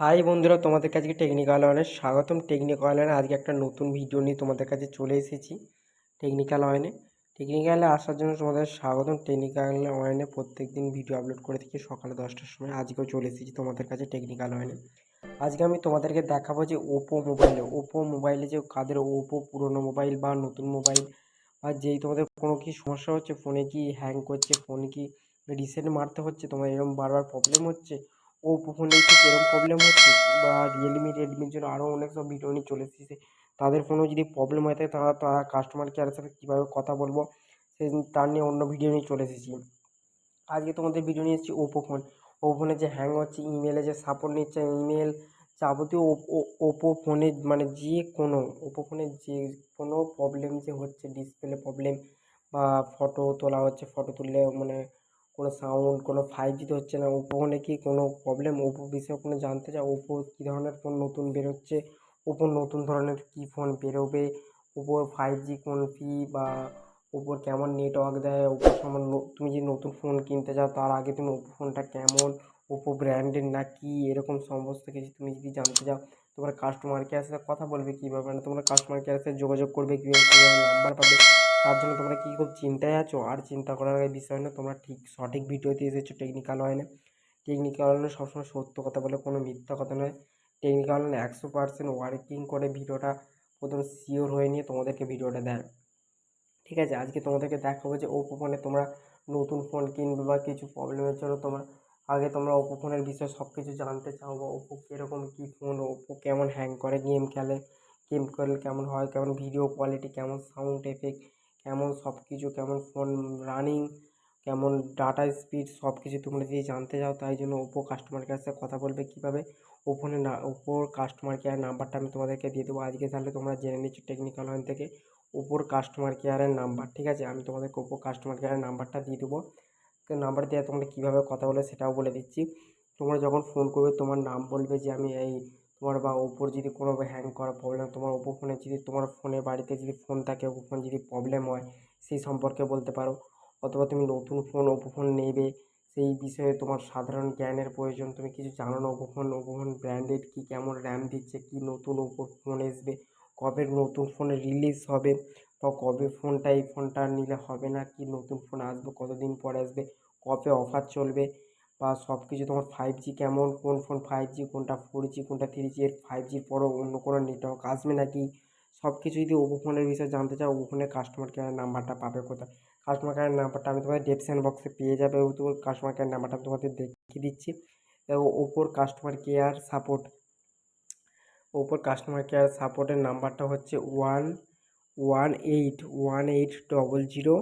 High বন্ধুরা, তোমাদের কাছে টেকনিক্যাল ওয়ানে স্বাগতম। টেকনিক্যাল ওয়ানে আজকে একটা নতুন ভিডিও নিয়ে তোমাদের কাছে চলে এসেছি টেকনিক্যাল ওয়ানে টেকনিক্যালে আসার জন্য তোমাদের স্বাগতম। টেকনিক্যাল ওয়ানে প্রত্যেক দিন ভিডিও আপলোড করে থাকি সকালে দশটার সময়। আজকেও চলে এসেছি তোমাদের কাছে টেকনিক্যাল ওয়ানে আজকে আমি তোমাদেরকে দেখাবো যে ওপো মোবাইলে ওপো মোবাইলে যে কাদের ওপো পুরনো মোবাইল বা নতুন মোবাইল বা যেই তোমাদের কোনো কি সমস্যা হচ্ছে ফোনে কি হ্যাং করছে ফোনে কি রিসেট মারতে হচ্ছে তোমার এরকম বারবার প্রবলেম হচ্ছে ওপো ফোনে ঠিক এরকম প্রবলেম হচ্ছে? বা রিয়েলমি রেডমির জন্য আরও অনেক সব ভিডিও নিয়ে চলে এসেছে। তাদের ফোনেও যদি প্রবলেম হয়ে থাকে তারা তারা কাস্টমার কেয়ারের সাথে কীভাবে কথা বলব? সেই তার নিয়ে অন্য ভিডিও নিয়ে চলে এসেছি। আজকে তোমাদের ভিডিও নিয়ে এসেছি ওপো ফোন ওপো ফোনে যে হ্যাং হচ্ছে ইমেলে যে সাপোর্ট নিচ্ছে ইমেল যাবতীয় ওপো ফোনে মানে যে কোনো ওপো ফোনে যে কোনো প্রবলেম যে হচ্ছে ডিসপ্লে প্রবলেম বা ফটো তোলা হচ্ছে ফটো তুললে মানে কোনো সাউন্ড কোনো ফাইভ জিতে হচ্ছে না। ওপো ফোনে কি কোনো প্রবলেম ওপো বিষয়ে কোনো জানতে চাও? ওপো কী ধরনের ফোন নতুন বেরোচ্ছে? ওপো নতুন ধরনের কী ফোন বেরোবে? ওপোর ফাইভ জি কোন ফি বা ওপোর কেমন নেটওয়ার্ক দেয়? ওপোর সমান তুমি যদি নতুন ফোন কিনতে চাও তার আগে তুমি ওপো ফোনটা কেমন? ওপো ব্র্যান্ডের না কি? এরকম সমস্ত কিছু তুমি যদি জানতে চাও, তোমার কাস্টমার কেয়ারের সাথে কথা বলবে কীভাবে? মানে তোমরা কাস্টমার কেয়ারের সাথে যোগাযোগ করবে কীভাবে? কীভাবে নাম্বার পাবে? তার জন্য তোমরা কি খুব চিন্তায় আছো? আর চিন্তা করার বিষয় না তোমরা ঠিক সঠিক ভিডিওতে এসেছ টেকনিক্যাল লাইনে টেকনিক্যাল লাইনে সবসময় সত্য কথা বলে, কোনো মিথ্যা কথা নয়। টেকনিক্যাল লাইনে একশো পার্সেন্ট ওয়ার্কিং করে ভিডিওটা প্রথম শিওর হয়ে নিয়ে তোমাদেরকে ভিডিওটা দেয়। ঠিক আছে? আজকে তোমাদেরকে দেখাবো যে ওপো ফোনে তোমরা নতুন ফোন কিনবে বা কিছু প্রবলেমের জন্য তোমরা, আগে তোমরা ওপো ফোনের বিষয়ে সব কিছু জানতে চাও বা ওপো কীরকম কী ফোন ওপো কেমন হ্যাং করে গেম খেলে গেম খেললে কেমন হয়, কেমন ভিডিও কোয়ালিটি কেমন সাউন্ড এফেক্ট কেমন সব কিছু, কেমন ফোন রানিং কেমন ডাটা স্পিড সব কিছু তোমরা যদি জানতে চাও, তাই জন্য ওপো কাস্টমার কেয়ার সাথে কথা বলবে। কীভাবে ওপোনে না ওপোর কাস্টমার কেয়ার নাম্বারটা আমি তোমাদেরকে দিয়ে দেবো। আজকে তাহলে তোমরা জেনে নিচ্ছ টেকনিক্যাল লাইন থেকে ওপোর কাস্টমার কেয়ারের নাম্বার ঠিক আছে? আমি তোমাদেরকে ওপো কাস্টমার কেয়ারের নাম্বারটা দিয়ে দেবো। নাম্বার দেওয়া তোমরা কীভাবে কথা বলে সেটাও বলে দিচ্ছি। তোমরা যখন ফোন করবে, তোমার নাম বলবে যে আমি এই তোমার বা ওপোর যদি কোনো হ্যাং করা প্রবলেম তোমার ওপো ফোনে যদি, তোমার ফোনে বাড়িতে যদি ফোন থাকে ওপো ফোন যদি প্রবলেম হয়, সেই সম্পর্কে বলতে পারো। অথবা তুমি নতুন ফোন ওপো ফোন নেবে, সেই বিষয়ে তোমার সাধারণ জ্ঞানের প্রয়োজন। তুমি কিছু জানো না Oppo phone Oppo phone branded কী, কেমন র্যাম দিচ্ছে, কী নতুন ওপো ফোন আসবে কবে নতুন ফোন রিলিজ হবে, বা কবে ফোনটা এই ফোনটা নিলে হবে না, কি নতুন ফোন আসবে, কতদিন পরে আসবে, কবে অফার চলবে বা সব কিছু তোমার ফাইভ জি কেমন, কোন ফোন ফাইভ জি কোনটা ফোর জি কোনটা থ্রি জি এর ফাইভ জির পরও অন্য কোনো নেটওয়ার্ক আসবে নাকি? সব কিছু যদি ওপো ফোনের বিষয়ে জানতে চাও, ওপো ফোনের কাস্টমার কেয়ার নাম্বারটা পাবে কোথায়? কাস্টমার কেয়ার নাম্বারটা আমি তোমাদের ডেসক্রিপশন বক্সে পেয়ে যাবে তোমার কাস্টমার কেয়ার নাম্বারটা আমি তোমাদের দেখিয়ে দিচ্ছি। দেখো ওপোর কাস্টমার কেয়ার সাপোর্ট ওপোর কাস্টমার কেয়ার সাপোর্টের নাম্বারটা হচ্ছে one one eight one eight double zero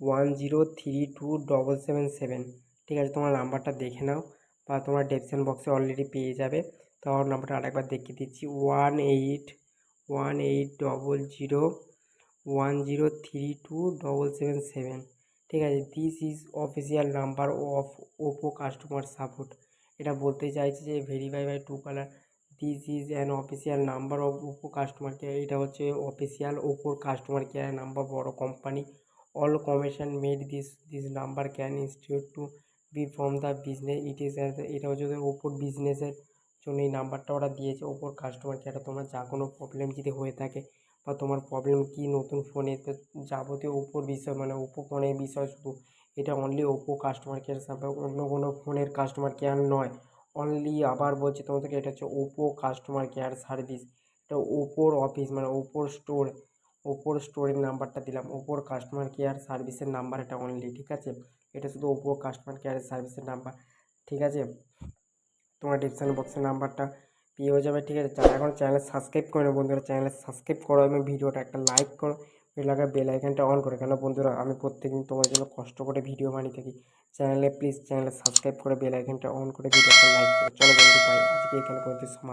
one zero three two double seven seven ঠিক আছে, তোমার নাম্বারটা দেখে নাও বা তোমার ডেসক্রিপশন বক্সে অলরেডি পেয়ে যাবে। তো আমার নাম্বারটা আরেকবার দেখিয়ে দিচ্ছি one eight one eight double zero one zero three two double seven seven ঠিক আছে this is official number of Oppo customer support এটা বলতে চাইছে যে verify by to colour this is an official number of Oppo customer care এটা হচ্ছে official ওপোর customer care number বড় company all commission made this this number can institute to from the business it is এটা হচ্ছে ওদের ওপোর বিজনেসের জন্য এই নাম্বারটা ওরা দিয়েছে, ওপোর কাস্টমার কেয়ারে তোমার যা কোনো প্রবলেম যদি হয়ে থাকে বা তোমার প্রবলেম কী, নতুন ফোনে যাবতীয় ওপোর বিষয় মানে ওপো ফোনের বিষয় শুধু, এটা অনলি ওপো কাস্টমার কেয়ার সাথে অন্য কোনো ফোনের কাস্টমার কেয়ার নয়। অনলি আবার বলছি তোমাদেরকে, এটা হচ্ছে ওপো কাস্টমার কেয়ার সার্ভিস এটা ওপোর অফিস মানে ওপোর স্টোর ওপোর স্টোরের নাম্বারটা দিলাম। ওপোর কাস্টমার কেয়ার সার্ভিসের নাম্বার এটা অনলি ঠিক আছে? এটা শুধু ওপো কাস্টমার কেয়ার সার্ভিসের নাম্বার ঠিক আছে? তোমার ডিসক্রিপশন বক্সের নাম্বারটা পেয়েও যাবে, ঠিক আছে? যারা এখন চ্যানেল সাবস্ক্রাইব করে বন্ধুরা চ্যানেল সাবস্ক্রাইব করো এবং ভিডিওটা একটা লাইক করো। এলাকায় বেল আইকনটা অন করে। কেন বন্ধুরা, আমি প্রত্যেকদিন তোমার জন্য কষ্ট করে ভিডিও বানিয়ে থাকি। চ্যানেলে প্লিজ চ্যানেলে সাবস্ক্রাইব করে বেল আইকনটা অন করে ভিডিওটা লাইক করো। চলো বন্ধু ভাই আজকে এখানে পর্যন্ত সমাপ্ত।